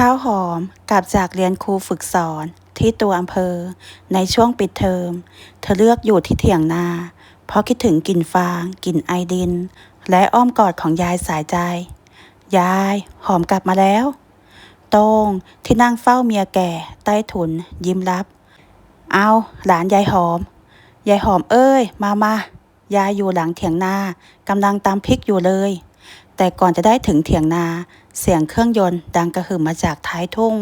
ข้าวหอมกลับจากเรียนครูฝึกสอนที่ตัวอำเภอ ในช่วงปิดเทอม เธอเลือกอยู่ที่เถียงนา เพราะคิดถึงกลิ่นฟางกลิ่นไอดิน และอ้อมกอดของยายสายใจ ยายหอมกลับมาแล้ว โต้งที่นั่งเฝ้าเมียแก่ใต้ถุน ยิ้มรับ เอาหลานยายหอม ยายหอมเอ้ย มามายายอยู่หลังเถียงนากำลังตำพริกอยู่เลย แต่ก่อนจะได้ถึงเถียงนา เสียงเครื่องยนต์ดังกระหึ่มมาจากท้ายทุ่ง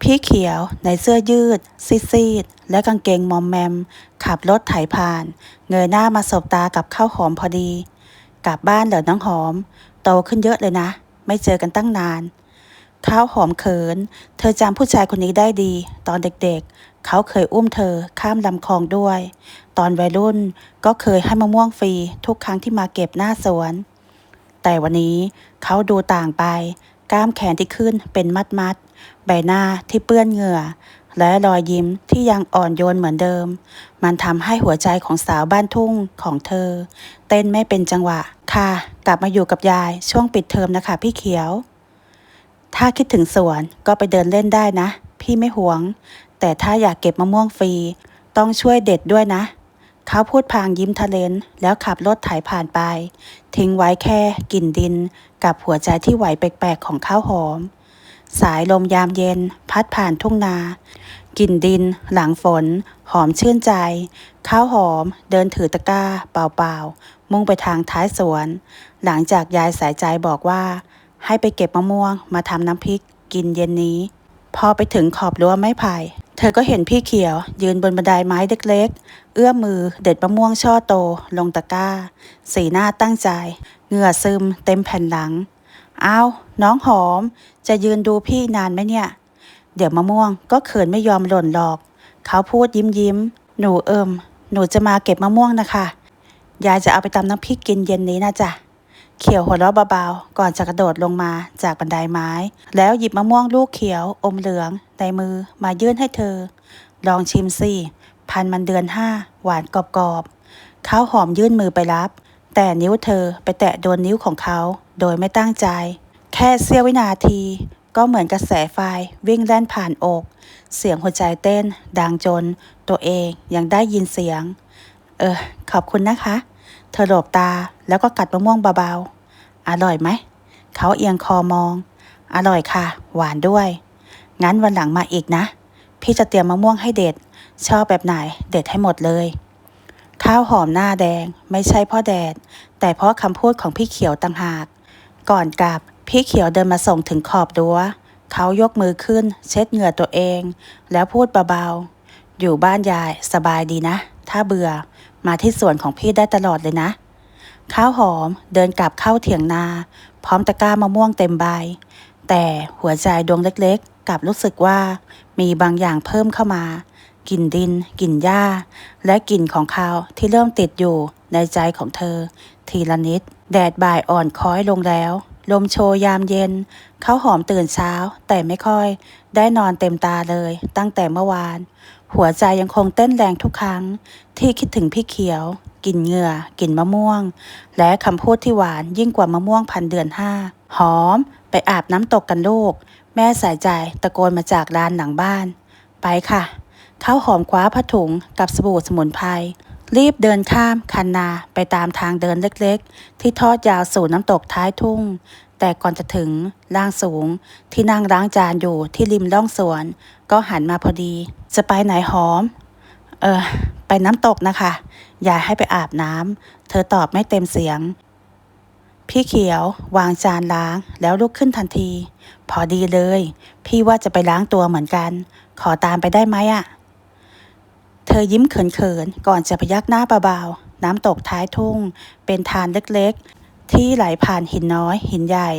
พี่เขียวในเสื้อยืด ซีดๆและกางเกงมอมแมม ขับรถไถผ่าน เงยหน้ามาสบตากับข้าวหอมพอดี กลับบ้านเหรอน้องหอม โตขึ้นเยอะเลยนะ ไม่เจอกันตั้งนานข้าวหอมเขิน เธอจำผู้ชายคนนี้ได้ดี ตอนเด็กๆ เขาเคยอุ้มเธอข้ามลำคลองด้วย ตอนวัยรุ่นก็เคยให้มะม่วงฟรีทุกครั้งที่มาเก็บหน้าสวน แต่วันนี้เขาดูต่างไป กล้ามแขนที่ขึ้นเป็นมัดมัดๆใบหน้าที่เปื้อนเหงื่อ และรอยยิ้มที่ยังอ่อนโยนเหมือนเดิม มันทำให้หัวใจของสาวบ้านทุ่งของเธอ เต้นไม่เป็นจังหวะ ค่ะ กลับมาอยู่กับยายช่วงปิดเทอมนะคะพี่เขียว ถ้าคิดถึงสวนก็ไปเดินเล่นได้นะ พี่ไม่หวง แต่ถ้าอยากเก็บมะม่วงฟรี ต้องช่วยเด็ดด้วยนะ เขาพูดพางยิ้มทะเลนแล้วขับรถไถผ่านไป ทิ้งไว้แค่กลิ่นดินกับหัวใจที่ไหวแปลกๆของข้าวหอม สายลมยามเย็น พัดผ่านทุ่งนากลิ่นดิน หลังฝน หอมชื่นใจ ข้าวหอม เดินถือตะกร้า เปล่าๆ มุ่งไปทางท้ายสวน หลังจากยายสายใจบอกว่า ให้ไปเก็บมะม่วงมาทำน้ำพริกกินเย็นนี้ พอไปถึงขอบรั้วไม้ไผ่เธอก็เห็นพี่เขียว ยืนบนบันไดไม้เล็กๆ เอื้อมมือเด็ดมะม่วงช่อโต ลงตะกร้า สีหน้าตั้งใจ เหงื่อซึมเต็มแผ่นหลังเอาน้องหอม จะยืนดูพี่นานไหมเนี่ย เดี๋ยวมะม่วงก็เขินไม่ยอมหล่นหรอก เขาพูดยิ้มยิ้มๆหนูเอิม หนูจะมาเก็บมะม่วงนะคะ ยายจะเอาไปตำน้ำพริกกินเย็นนี้นะจ๊ะ เขียวหัวเราะเบาๆ ก่อนจะกระโดดลงมาจากบันไดไม้ แล้วหยิบมะม่วงลูกเขียวอมเหลืองในมือมายื่นให้เธอ ลองชิมสิ พันมันเดือนห้า หวานกรอบๆเขาหอมยื่นมือไปรับ แต่นิ้วเธอไปแตะโดนนิ้วของเขา โดยไม่ตั้งใจ แค่เสี้ยววินาที ก็เหมือนกระแสไฟวิ่งแล่นผ่านอก เสียงหัวใจเต้น ดังจน ตัวเองยังได้ยินเสียง เออ ขอบคุณนะคะ ธอหลบตาแล้วก็กัดมะม่วงเบาๆ อร่อยไหม เขาเอียงคอมอง อร่อยค่ะ หวานด้วย งั้นวันหลังมาอีกนะ พี่จะเตรียมมะม่วงให้เด็ด ชอบแบบไหนเด็ดให้หมดเลย ข้าวหอมหน้าแดงไม่ใช่เพ่อแดด แต่เพราะคำพูดของพี่เขียวต่างหาก ก่อนกลับพี่เขียวเดินมาส่งถึงขอบรั้วเขายกมือขึ้น เช็ดเหงื่อตัวเอง แล้วพูดเบาๆ อยู่บ้านยายสบายดีนะ ถ้าเบื่อ มาที่สวนของพี่ได้ตลอดเลยนะ ข้าวหอมเดินกลับเข้าเถียงนา พร้อมตะกร้ามะม่วงเต็มใบ แต่หัวใจดวงเล็กๆกลับรู้สึกว่ามีบางอย่างเพิ่มเข้ามากลิ่นดินกลิ่นหญ้า และกลิ่นของเขาที่เริ่มติดอยู่ในใจของเธอ ทีละนิด แดดบ่ายอ่อนค้อยลงแล้ว ลมโชยยามเย็น เขาหอมตื่นเช้า แต่ไม่ค่อย ได้นอนเต็มตาเลย ตั้งแต่เมื่อวาน หัวใจยังคงเต้นแรงทุกครั้ง ที่คิดถึงพี่เขียวกลิ่นเหงื่อกลิ่นมะม่วง และคำพูดที่หวานยิ่งกว่ามะม่วงพันเดือนห้าหอม ไปอาบน้ำตกกันลูก แม่สายใจตะโกนมาจากลานหลังบ้าน ไปค่ะเขาหอมคว้าผ้าถุงกับสบู่สมุนไพรรีบเดินข้ามคันนาไปตามทางเดินเล็กๆ ที่ทอดยาวสู่น้ำตกท้ายทุ่ง แต่ก่อนจะถึงล่างสูง ที่นั่งล้างจานอยู่ที่ริมร่องสวน ก็หันมาพอดี จะไปไหนหอม เออ ไปน้ำตกนะคะ อยาให้ไปอาบน้ำ เธอตอบไม่เต็มเสียง พี่เขียววางจานล้างแล้วลุกขึ้นทันที พอดีเลย พี่ว่าจะไปล้างตัวเหมือนกัน ขอตามไปได้ไหมอะเธอยิ้มเขินๆก่อนจะพยักหน้าเบาๆน้ำตกท้ายทุ่ง เป็นทานเล็กๆ ที่ไหลผ่านหินน้อย หินใหญ่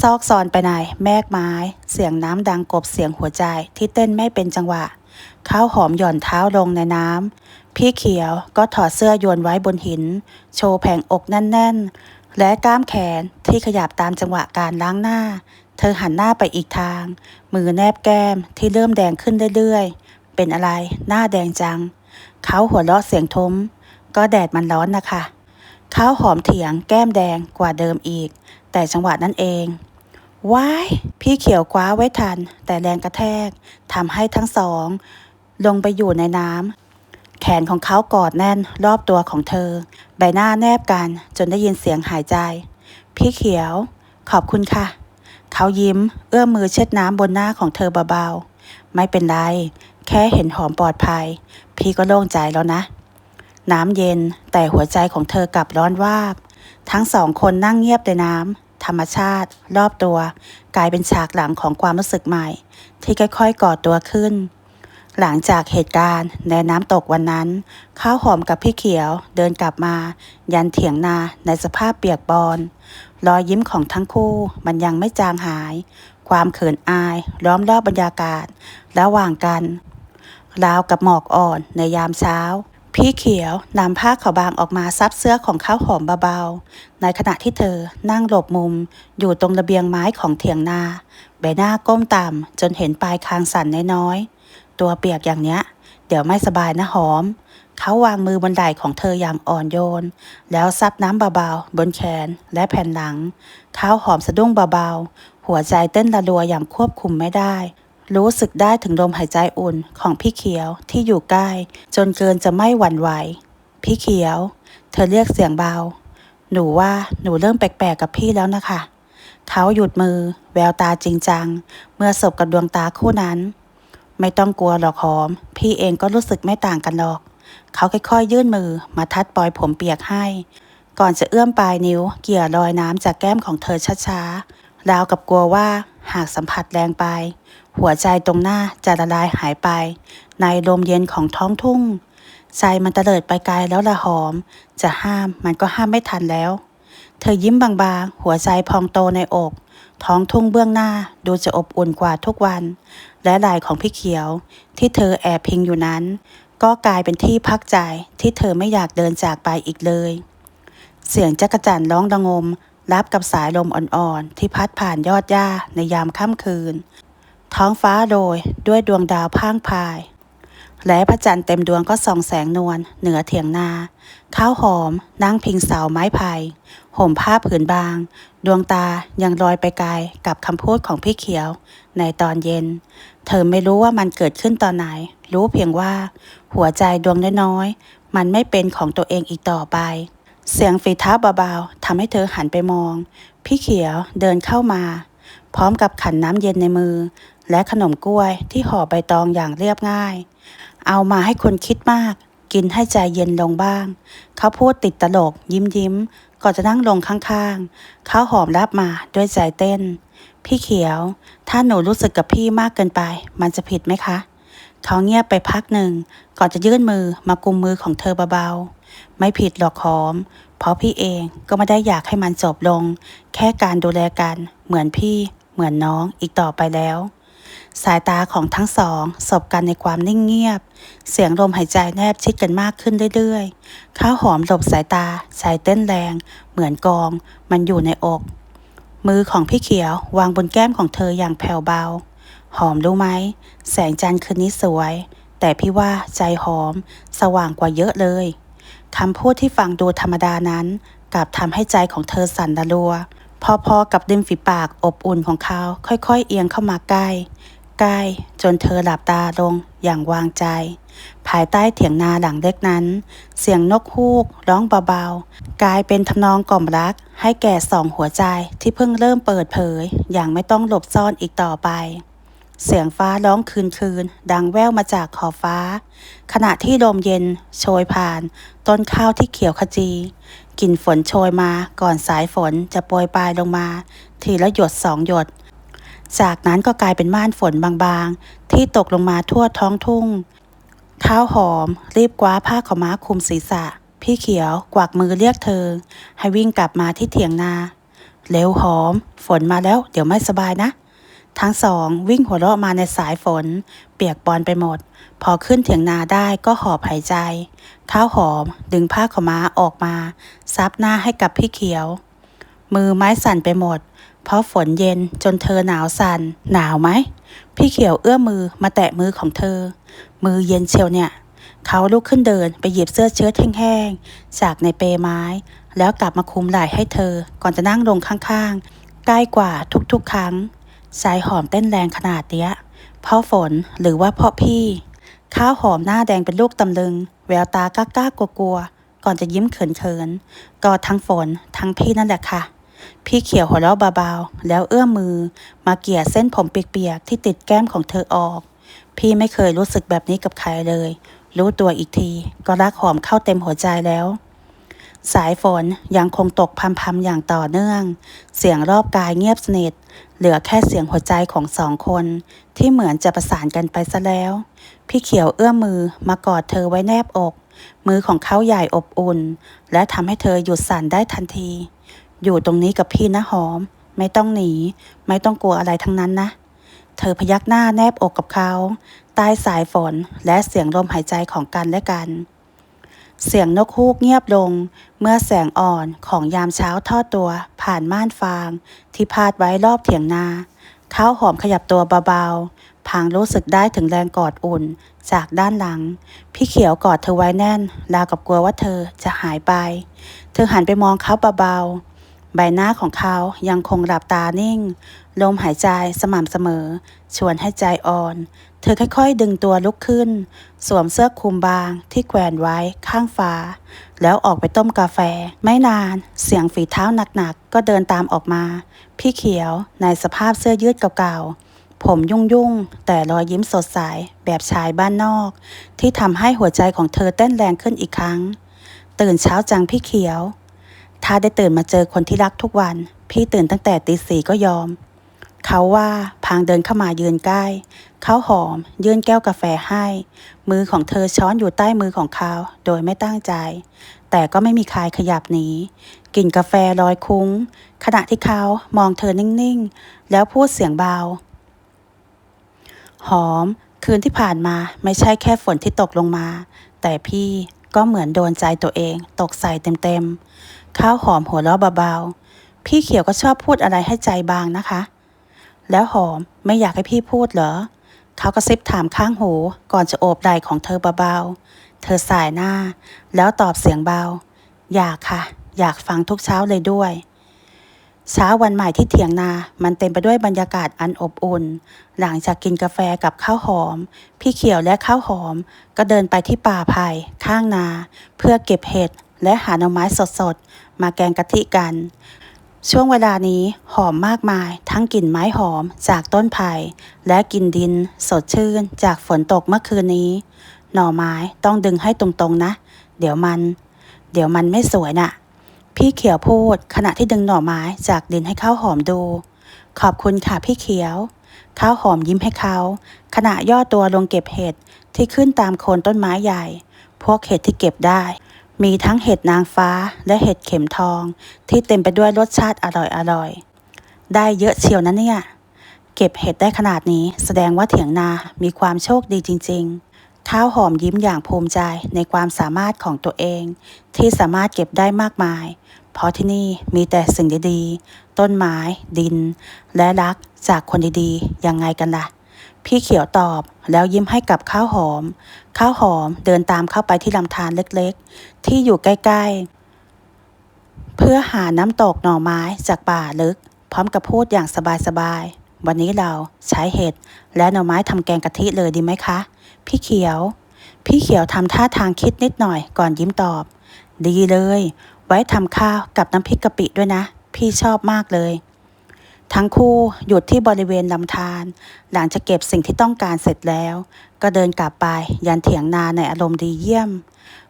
ซอกซอนไปในแมกไม้ เสียงน้ำดังกบเสียงหัวใจที่เต้นไม่เป็นจังหวะ ข้าวหอมหย่อนเท้าลงในน้ำ พี่เขียวก็ถอดเสื้อโยนไว้บนหิน โชว์แผงอกแน่นๆ และกล้ามแขนที่ขยับตามจังหวะการล้างหน้า เธอหันหน้าไปอีกทาง มือแนบแก้มที่เริ่มแดงขึ้นเรื่อยๆ เป็นอะไร หน้าแดงจัง เขาหัวเราะเสียงทุ้ม ก็แดดมันร้อนนะคะ ขาหอมเถียงแก้มแดงกว่าเดิมอีก แต่จังหวะนั้นเองว้ายพี่เขียวคว้าไว้ทัน แต่แรงกระแทกทำให้ทั้งสอง ลงไปอยู่ในน้ำแขนของเขากอดแน่นรอบตัวของเธอ ใบหน้าแนบกันจนได้ยินเสียงหายใจ พี่เขียว ขอบคุณค่ะ เขายิ้มเอื้อมมือเช็ดน้ำบนหน้าของเธอเบาๆ ไม่เป็นไร แค่เห็นหอมปลอดภัย พี่ก็โล่งใจแล้วนะ น้ำเย็นแต่หัวใจของเธอกลับร้อนวาบ ทั้งสองคนนั่งเงียบในน้ำธรรมชาติ รอบตัว กลายเป็นฉากหลังของความรู้สึกใหม่ ที่ค่อยๆก่อตัวขึ้น หลังจากเหตุการณ์ในน้ำตกวันนั้น ข้าวหอมกับพี่เขียวเดินกลับมา ยันเถียงนาในสภาพเปียกบอนรอยยิ้มของทั้งคู่มันยังไม่จางหาย ความเขินอายล้อมรอบบรรยากาศ ระหว่างกันราวกับหมอกอ่อนในยามเช้า พี่เขียวนำผ้าขาวบางออกมาซับเสื้อของข้าวหอมเบาๆ ในขณะที่เธอนั่งหลบมุมอยู่ตรงระเบียงไม้ของเถียงนา ใบหน้าก้มต่ำจนเห็นปลายคางสั่นน้อยๆ ตัวเปียกอย่างเนี้ย เดี๋ยวไม่สบายนะหอม เขาวางมือบนไหล่ของเธออย่างอ่อนโยน แล้วซับน้ำเบาๆ บนแขนและแผ่นหลังข้าวหอมสะดุ้งเบาๆ หัวใจเต้นระรัวอย่างควบคุมไม่ได้ รู้สึกได้ถึงลมหายใจอุ่นของพี่เขียวที่อยู่ใกล้ จนเกินจะไม่หวั่นไหว พี่เขียว เธอเรียกเสียงเบา หนูว่าหนูเริ่มแปลกๆกับพี่แล้วนะคะ เขาหยุดมือ แววตาจริงจัง เมื่อสบกับดวงตาคู่นั้น ไม่ต้องกลัวหรอกหอม พี่เองก็รู้สึกไม่ต่างกันหรอก เขาค่อยๆยื่นมือมาทัดปลอยผมเปียกให้ ก่อนจะเอื้อมปลายนิ้ว เกี่ยรอยน้ำจากแก้มของเธอช้าๆราวกับกลัวว่าหากสัมผัสแรงไป หัวใจตรงหน้าจะละลายหายไป ในลมเย็นของท้องทุ่ง ใจมันตะเลิดไปไกลแล้วละหอม จะห้ามมันก็ห้ามไม่ทันแล้ว เธอยิ้มบางๆ หัวใจพองโตในอก ท้องทุ่งเบื้องหน้าดูจะอบอุ่นกว่าทุกวัน และไหล่ของพี่เขียว ที่เธอแอบพิงอยู่นั้น ก็กลายเป็นที่พักใจที่เธอไม่อยากเดินจากไปอีกเลย เสียงจักรจั่นร้องระงมรับกับสายลมอ่อนๆ ที่พัดผ่านยอดหญ้าในยามค่ำคืน ท้องฟ้าโรยด้วยดวงดาวพ่างพาย และพระจันทร์เต็มดวงก็ส่องแสงนวลเหนือเถียงนาข้าวหอมนั่งพิงเสาไม้ไผ่ห่มผ้าผืนบาง ดวงตายังลอยไปไกลกับคำพูดของพี่เขียว ในตอนเย็น เธอไม่รู้ว่ามันเกิดขึ้นตอนไหน รู้เพียงว่า หัวใจดวงน้อยๆมันไม่เป็นของตัวเองอีกต่อไป เสียงฝีเท้าเบาๆทำให้เธอหันไปมอง พี่เขียวเดินเข้ามา พร้อมกับขันน้ำเย็นในมือ และขนมกล้วยที่ห่อใบตองอย่างเรียบง่าย เอามาให้คนคิดมาก กินให้ใจเย็นลงบ้าง เขาพูดติดตลก ยิ้มยิ้มก่อนจะนั่งลงข้างๆ เขาหอมรับมาด้วยใจเต้น พี่เขียว ถ้าหนูรู้สึกกับพี่มากเกินไป มันจะผิดไหมคะ เขาเงียบไปพักหนึ่ง ก่อนจะยื่นมือมากุมมือของเธอเบาๆ ไม่ผิดหรอกหอม เพราะพี่เองก็ไม่ได้อยากให้มันจบลง แค่การดูแลกัน เหมือนพี่ เหมือนน้องอีกต่อไปแล้ว สายตาของทั้งสอง สบกันในความนิ่งเงียบ เสียงลมหายใจแนบชิดกันมากขึ้นเรื่อยๆ ข้าวหอมหลบสายตาใจเต้นแรง เหมือนกอง มันอยู่ในอก มือของพี่เขียววางบนแก้มของเธออย่างแผ่วเบา หอมรู้ไหม แสงจันทร์คืนนี้สวย แต่พี่ว่าใจหอม สว่างกว่าเยอะเลยคำพูดที่ฟังดูธรรมดานั้นกลับทำให้ใจของเธอสั่นระรัวพอๆกับริมฝีปากอบอุ่นของเขาค่อยๆ เอียงเข้ามาใกล้ กล้จนเธอหลับตาลงอย่างวางใจ ภายใต้เถียงนาหลังเล็กนั้น เสียงนกฮูกร้องเบาๆ กลายเป็นทำนองกล่อมรัก ให้แก่สองหัวใจที่เพิ่งเริ่มเปิดเผย อย่างไม่ต้องหลบซ่อนอีกต่อไป เสียงฟ้าร้องคืนคืนๆดังแว่วมาจากขอบฟ้า ขณะที่ลมเย็น โชยผ่าน ต้นข้าวที่เขียวขจีกลิ่นฝนโชยมาก่อนสายฝนจะโปรยปลายลงมา ทีละหยดสองหยด จากนั้นก็กลายเป็นม่านฝนบางๆ ที่ตกลงมาทั่วท้องทุ่งเข้าหอม รีบคว้าผ้าขาวม้าคลุมศีรษะ พี่เขียวกวักมือเรียกเธอ ให้วิ่งกลับมาที่เถียงนา เร็วหอม ฝนมาแล้ว เดี๋ยวไม่สบายนะ ทั้งสองวิ่งหัวเราะมาในสายฝน เปียกปอนไปหมด พอขึ้นเถียงนาได้ก็หอบหายใจเข้าหอม ดึงผ้าขาวม้าออกมา ซับหน้าให้กับพี่เขียว มือไม้สั่นไปหมด เพราะฝนเย็นจนเธอหนาวสัน่นหนาวไหม พี่เขียวเอื้อมมือมาแตะมือของเธอ มือเย็นเชียวเนี่ย เขาลุกขึ้นเดินไปหยิบเสื้อเชิ้ตแห้งๆจากในเปไม้ แล้วกลับมาคุมไหล่ให้เธอก่อนจะนั่งลงข้างๆ ใกล้กว่าทุกๆ ครั้งสายหอมเต้นแรงขนาดเนี้ย เพราะฝนหรือว่าเพราะพี่ ข้าวหอมหน้าแดงเป็นลูกตำลึง แววตากล้ากๆกลัวๆ ก่อนจะยิ้มเขินๆก็ทั้งฝนทั้งพี่นั่นแหละค่ะ พี่เขียวหัวเราะเบาๆ แล้วเอื้อมมือ มาเกี่ยเส้นผมเปียกๆ ที่ติดแก้มของเธอออก พี่ไม่เคยรู้สึกแบบนี้กับใครเลย รู้ตัวอีกที ก็รักหอมเข้าเต็มหัวใจแล้ว สายฝนยังคงตกพรำๆอย่างต่อเนื่อง เสียงรอบกายเงียบสนิท เหลือแค่เสียงหัวใจของสองคน ที่เหมือนจะประสานกันไปซะแล้ว พี่เขียวเอื้อมมือมากอดเธอไว้แนบอกมือของเขาใหญ่อบอุ่น และทำให้เธอหยุดสั่นได้ทันที อยู่ตรงนี้กับพี่นะหอม ไม่ต้องหนี ไม่ต้องกลัวอะไรทั้งนั้นนะ เธอพยักหน้าแนบอกกับเขา ใต้สายฝนและเสียงลมหายใจของกันและกัน เสียงนกฮูกเงียบลง เมื่อแสงอ่อนของยามเช้าทอดตัว ผ่านม่านฟาง ที่พาดไว้รอบเถียงนาข้าวหอมขยับตัวเบาๆ พางรู้สึกได้ถึงแรงกอดอุ่น จากด้านหลัง พี่เขียวกอดเธอไว้แน่น ราวกับกลัวว่าเธอจะหายไป เธอหันไปมองเขาเบาๆ ใบหน้าของเขายังคงหลับตานิ่ง ลมหายใจสม่ำเสมอ ชวนให้ใจอ่อน เธอค่อยๆ ดึงตัวลุกขึ้น สวมเสื้อคลุมบางที่แขวนไว้ข้างฝาแล้วออกไปต้มกาแฟ ไม่นานเสียงฝีเท้าหนักๆ ก็เดินตามออกมา พี่เขียวในสภาพเสื้อยืดเก่าๆ ผมยุ่งๆ แต่รอยยิ้มสดใสแบบชายบ้านนอก ที่ทำให้หัวใจของเธอเต้นแรงขึ้นอีกครั้ง ตื่นเช้าจังพี่เขียว ถ้าได้ตื่นมาเจอคนที่รักทุกวัน พี่ตื่นตั้งแต่ตีสี่ก็ยอม เขาว่าพางเดินเข้ามายืนใกล้ เขาหอม ยื่นแก้วกาแฟให้ มือของเธอช้อนอยู่ใต้มือของเขา โดยไม่ตั้งใจ แต่ก็ไม่มีใครขยับหนีกลิ่นกาแฟลอยคุ้ง ขณะที่เขามองเธอนิ่งๆ แล้วพูดเสียงเบา หอม คืนที่ผ่านมาไม่ใช่แค่ฝนที่ตกลงมา แต่พี่ก็เหมือนโดนใจตัวเอง ตกใส่เต็มๆ ข้าวหอมหัวเราะเบาๆ พี่เขียวก็ชอบพูดอะไรให้ใจบางนะคะ แล้วหอมไม่อยากให้พี่พูดเหรอ เขากระซิบถามข้างหูก่อนจะโอบไหล่ของเธอเบาๆ เธอสายหน้า แล้วตอบเสียงเบา อยากค่ะ อยากฟังทุกเช้าเลยด้วยเช้าวันใหม่ที่เถียงนา มันเต็มไปด้วยบรรยากาศอันอบอุ่น หลังจากกินกาแฟกับข้าวหอม พี่เขียวและข้าวหอม ก็เดินไปที่ป่าไผ่ข้างนา เพื่อเก็บเห็ด และหาหน่อไม้สดๆ มาแกงกะทิกัน ช่วงเวลานี้หอมมากมาย ทั้งกลิ่นไม้หอมจากต้นไผ่และกลิ่นดินสดชื่นจากฝนตกเมื่อคืนนี้ หน่อไม้ต้องดึงให้ตรงๆนะ เดี๋ยวมัน เดี๋ยวมันไม่สวยน่ะ พี่เขียวพูดขณะที่ดึงหน่อไม้จากดินให้ข้าวหอมดู ขอบคุณค่ะพี่เขียวข้าวหอมยิ้มให้เขา ขณะย่อตัวลงเก็บเห็ดที่ขึ้นตามโคนต้นไม้ใหญ่ พวกเห็ดที่เก็บได้ มีทั้งเห็ดนางฟ้าและเห็ดเข็มทอง ที่เต็มไปด้วยรสชาติอร่อยๆได้เยอะเชียวนะเนี่ย เก็บเห็ดได้ขนาดนี้แสดงว่าเถียงนา มีความโชคดีจริง ๆ ข้าวหอมยิ้มอย่างภูมิใจในความสามารถของตัวเอง ที่สามารถเก็บได้มากมาย เพราะที่นี่มีแต่สิ่งดีๆ ต้นไม้ ดิน และรักจากคนดีๆ ยังไงกันล่ะ พี่เขียวตอบ แล้วยิ้มให้กับข้าวหอม ข้าวหอมเดินตามเข้าไปที่ลำธารเล็กๆ ที่อยู่ใกล้ๆ เพื่อหาน้ำตกหน่อไม้จากป่าลึก พร้อมกับพูดอย่างสบายๆ วันนี้เราใช้เห็ดและหน่อไม้ทำแกงกะทิเลยดีไหมคะ พี่เขียว พี่เขียวทำท่าทางคิดนิดหน่อยก่อนยิ้มตอบ ดีเลย ไว้ทำข้าวกับน้ำพริกกะปิด้วยนะ พี่ชอบมากเลย ทั้งคู่หยุดที่บริเวณลำธารหลังจากเก็บสิ่งที่ต้องการเสร็จแล้ว ก็เดินกลับไปยันเถียงนาในอารมณ์ดีเยี่ยม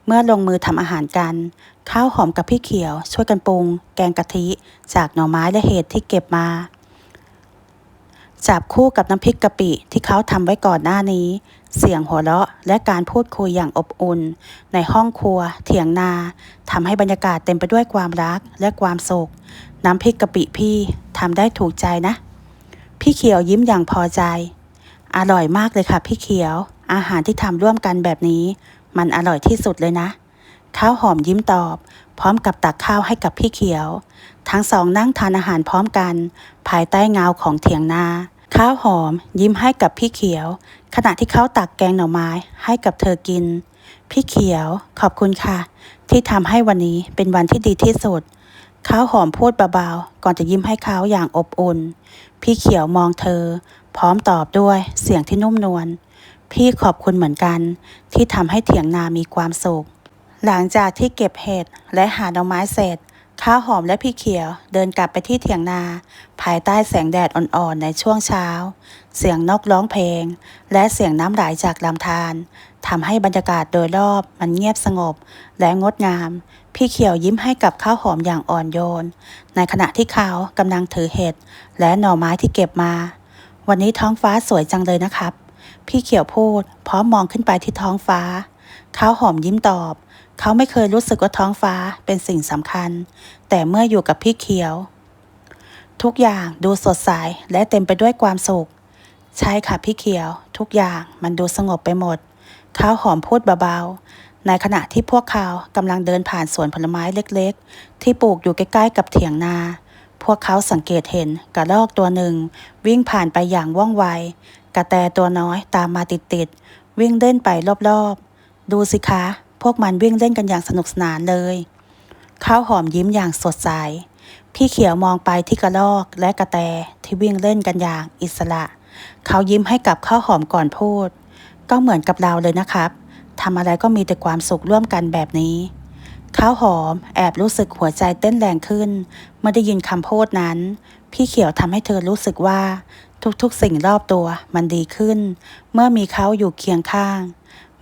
เมื่อลงมือทำอาหารกัน ข้าวหอมกับพี่เขียว ช่วยกันปรุง แกงกะทิ จากหน่อไม้และเห็ดที่เก็บมา จับคู่กับน้ำพริกกะปิที่เขาทำไว้ก่อนหน้านี้ เสียงหัวเราะและการพูดคุยอย่างอบอุ่น ในห้องครัว เถียงนาทำให้บรรยากาศเต็มไปด้วยความรักและความสุข น้ำพริกกะปิพี่ทำได้ถูกใจนะ พี่เขียวยิ้มอย่างพอใจ อร่อยมากเลยค่ะพี่เขียว อาหารที่ทำร่วมกันแบบนี้ มันอร่อยที่สุดเลยนะ ข้าวหอมยิ้มตอบ พร้อมกับตักข้าวให้กับพี่เขียว ทั้งสองนั่งทานอาหารพร้อมกัน ภายใต้เงาของเถียงนาข้าวหอมยิ้มให้กับพี่เขียว ขณะที่เขาตักแกงหน่อไม้ให้กับเธอกิน พี่เขียวขอบคุณค่ะ ที่ทำให้วันนี้เป็นวันที่ดีที่สุด เขาหอมพูดเบาๆก่อนจะยิ้มให้เขาอย่างอบอุ่น พี่เขียวมองเธอ พร้อมตอบด้วยเสียงที่นุ่มนวลพี่ขอบคุณเหมือนกัน ที่ทำให้เถียงนามีความสุข หลังจากที่เก็บเห็ดและหาดอกไม้เสร็จ ข้าวหอมและพี่เขียวเดินกลับไปที่เถียงนา ภายใต้แสงแดดอ่อนๆในช่วงเช้า เสียงนกร้องเพลง และเสียงน้ำไหลจากลำธารทำให้บรรยากาศโดยรอบมันเงียบสงบและงดงาม พี่เขียวยิ้มให้กับข้าวหอมอย่างอ่อนโยน ในขณะที่เขากำลังถือเห็ดและหน่อไม้ที่เก็บมา วันนี้ท้องฟ้าสวยจังเลยนะครับ พี่เขียวพูดพร้อมมองขึ้นไปที่ท้องฟ้าข้าวหอมยิ้มตอบ เขาไม่เคยรู้สึกว่าท้องฟ้าเป็นสิ่งสำคัญ แต่เมื่ออยู่กับพี่เขียว ทุกอย่างดูสดใสและเต็มไปด้วยความสุข ใช่ค่ะพี่เขียว ทุกอย่างมันดูสงบไปหมด เขาหอมพูดเบาๆ ในขณะที่พวกเขากำลังเดินผ่านสวนผลไม้เล็กๆ ที่ปลูกอยู่ใกล้ๆกับเถียงนาพวกเขาสังเกตเห็นกระรอกตัวหนึ่ง วิ่งผ่านไปอย่างว่องไว กระแตตัวน้อยตามมาติดๆวิ่งเล่นไปรอบๆ ดูสิคะ พวกมันวิ่งเล่นกันอย่างสนุกสนานเลยข้าวหอมยิ้มอย่างสดใส พี่เขียวมองไปที่กระรอกและกระแตที่วิ่งเล่นกันอย่างอิสระ เขายิ้มให้กับข้าวหอมก่อนพูด ก็เหมือนกับเราเลยนะครับทำอะไรก็มีแต่ความสุขร่วมกันแบบนี้ ข้าวหอมแอบรู้สึกหัวใจเต้นแรงขึ้น เมื่อได้ยินคำพูดนั้น พี่เขียวทำให้เธอรู้สึกว่า ทุกๆสิ่งรอบตัวมันดีขึ้น เมื่อมีเขาอยู่เคียงข้าง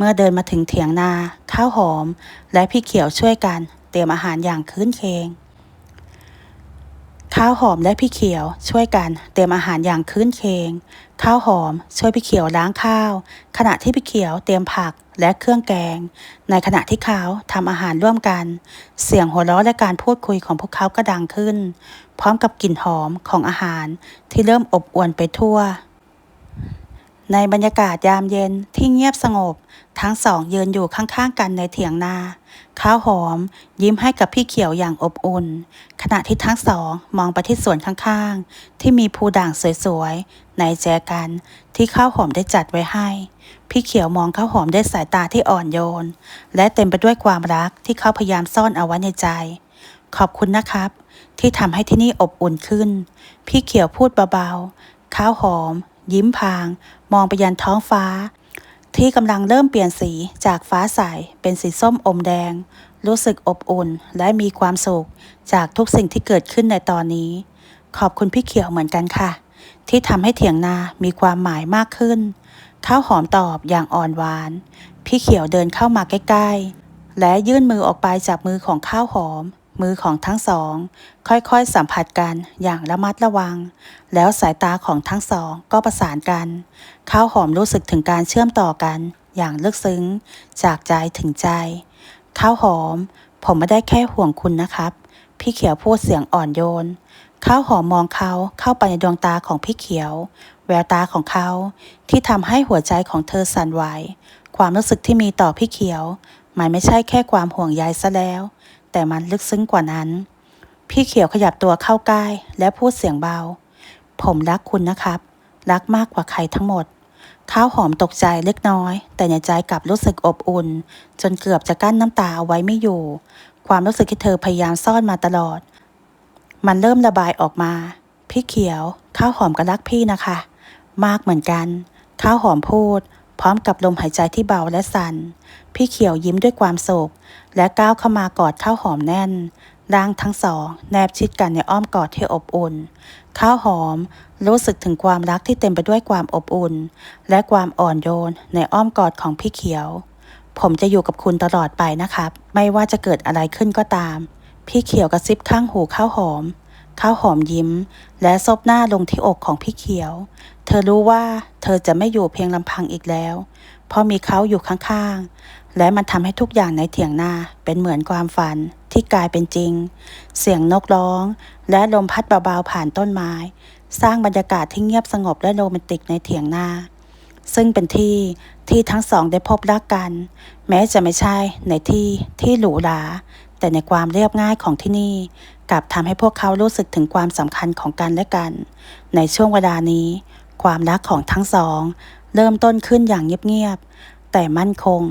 เมื่อเดินมาถึงเถียงนา ข้าวหอม และพี่เขียวช่วยกัน เตรียมอาหารอย่างคืนเคง ข้าวหอมและพี่เขียวช่วยกันเตรียมอาหารอย่างคืนเคง ข้าวหอมช่วยพี่เขียวล้างข้าว ขณะที่พี่เขียวเตรียมผักและเครื่องแกง ในขณะที่เขาทำอาหารร่วมกัน เสียงหัวเราะและการพูดคุยของพวกเขาก็ดังขึ้น พร้อมกับกลิ่นหอมของอาหารที่เริ่มอบอวนไปทั่ว ในบรรยากาศยามเย็นที่เงียบสงบ ทั้งสองยืนอยู่ข้างๆกันในเถียงนา ข้าวหอม ยิ้มให้กับพี่เขียวอย่างอบอุ่น ขณะที่ทั้งสองมองไปที่สวนข้างๆ ที่มีภูด่างสวยๆ ในแจกันที่ข้าวหอมได้จัดไว้ให้ พี่เขียวมองข้าวหอมด้วยสายตาที่อ่อนโยน และเต็มไปด้วยความรักที่เขาพยายามซ่อนเอาไว้ในใจ ขอบคุณนะครับ ที่ทำให้ที่นี่อบอุ่นขึ้น พี่เขียวพูดเบาๆข้าวหอม ยิ้มพาง มองไปยันท้องฟ้า ที่กำลังเริ่มเปลี่ยนสีจากฟ้าใสเป็นสีส้มอมแดง รู้สึกอบอุ่นและมีความสุขจากทุกสิ่งที่เกิดขึ้นในตอนนี้ ขอบคุณพี่เขียวเหมือนกันค่ะ ที่ทำให้เถียงนามีความหมายมากขึ้นข้าวหอมตอบอย่างอ่อนหวาน พี่เขียวเดินเข้ามาใกล้ ๆ และยื่นมือออกไปจากมือของข้าวหอม มือของทั้งสอง ค่อยๆสัมผัสกันอย่างระมัดระวัง แล้วสายตาของทั้งสองก็ประสานกัน ข้าวหอมรู้สึกถึงการเชื่อมต่อกันอย่างลึกซึ้ง จากใจถึงใจ ข้าวหอม ผมไม่ได้แค่ห่วงคุณนะครับ พี่เขียวพูดเสียงอ่อนโยน ข้าวหอมมองเขาเข้าไปในดวงตาของพี่เขียว แววตาของเขาที่ทำให้หัวใจของเธอสั่นไหว ความรู้สึกที่มีต่อพี่เขียวมันไม่ใช่แค่ความห่วงใยซะแล้ว แต่มันลึกซึ้งกว่านั้น พี่เขียวขยับตัวเข้าใกล้และพูดเสียงเบา ผมรักคุณนะครับ รักมากกว่าใครทั้งหมด ข้าวหอมตกใจเล็กน้อย แต่ในใจกลับรู้สึกอบอุ่น จนเกือบจะกั้นน้ำตาเอาไว้ไม่อยู่ ความรู้สึกที่เธอพยายามซ่อนมาตลอด มันเริ่มระบายออกมา พี่เขียว ข้าวหอมก็รักพี่นะคะ มากเหมือนกัน ข้าวหอมพูด พร้อมกับลมหายใจที่เบาและสัน่น พี่เขียวยิ้มด้วยความสุขและก้าวเข้ามากอดข้าวหอมแน่นร่างทั้งสอง แนบชิดกันในอ้อมกอดที่อบอุ่น ข้าวหอมรู้สึกถึงความรักที่เต็มไปด้วยความอบอุ่น และความอ่อนโยนในอ้อมกอดของพี่เขียว ผมจะอยู่กับคุณตลอดไปนะครับ ไม่ว่าจะเกิดอะไรขึ้นก็ตาม พี่เขียวกระซิบข้างหูข้าวหอม ข้าวหอมยิ้ม และซบหน้าลงที่อกของพี่เขียว เธอรู้ว่าเธอจะไม่อยู่เพียงลำพังอีกแล้ว เพราะมีเขาอยู่ข้างๆ และมันทำให้ทุกอย่างในเถียงนาเป็นเหมือนความฝันที่กลายเป็นจริง เสียงนกร้อง และลมพัดเบาๆผ่านต้นไม้ สร้างบรรยากาศที่เงียบสงบและโรแมนติกในเถียงนาซึ่งเป็นที่ที่ทั้งสองได้พบรักกัน แม้จะไม่ใช่ในที่ที่หรูหราแต่ในความเรียบง่ายของที่นี่กลับทำให้พวกเขารู้สึกถึงความสำคัญของกันและกัน ในช่วงเวลานี้ ความรักของทั้งสอง เริ่มต้นขึ้นอย่างเงียบๆแต่มั่นคง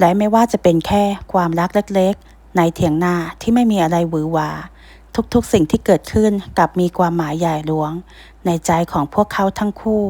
และไม่ว่าจะเป็นแค่ความรักเล็กๆ ในเถียงนาที่ไม่มีอะไรหวือหวาทุกๆ สิ่งที่เกิดขึ้นกลับมีความหมายใหญ่หลวง ในใจของพวกเขาทั้งคู่